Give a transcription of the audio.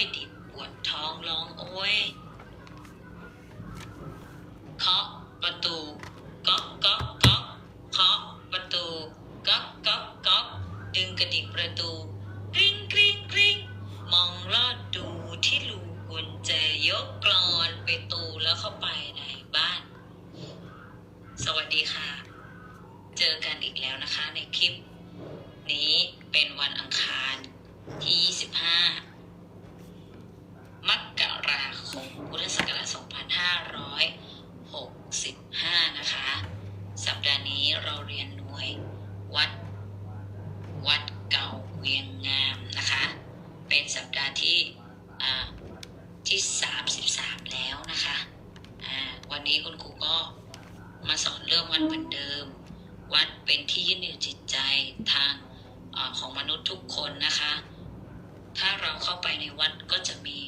ยดิบปวดท้องร้องโอ้ยเคาะประตูก๊อกก๊อกก๊อกเคาะประตูก๊อกก๊อกก๊อกดึงกระดิ่งประตูกริ๊งกริ๊งกริ๊งมองลอดดูที่รูกุญแจยกกรอนไปตูแล้วเข้าไปในบ้าน สวัสดีค่ะ เจอกันอีกแล้วนะคะในคลิป นี้เป็นวันอังคารที่ 25 มกราคม พุทธศักราช 2565 นะคะ สัปดาห์นี้เราเรียนหน่วยวัดวัดเก่าเวียงงามนะคะ เป็นสัปดาห์ที่ที่ 33 แล้วนะคะวันนี้คุณครูก็มาสอนเรื่องวัดเหมือนเดิม วัดเป็นที่ยึดเหนี่ยวจิตใจทางอของมนุษย์ทุกคนนะคะ ถ้าเราเข้าไปในวัดก็จะมี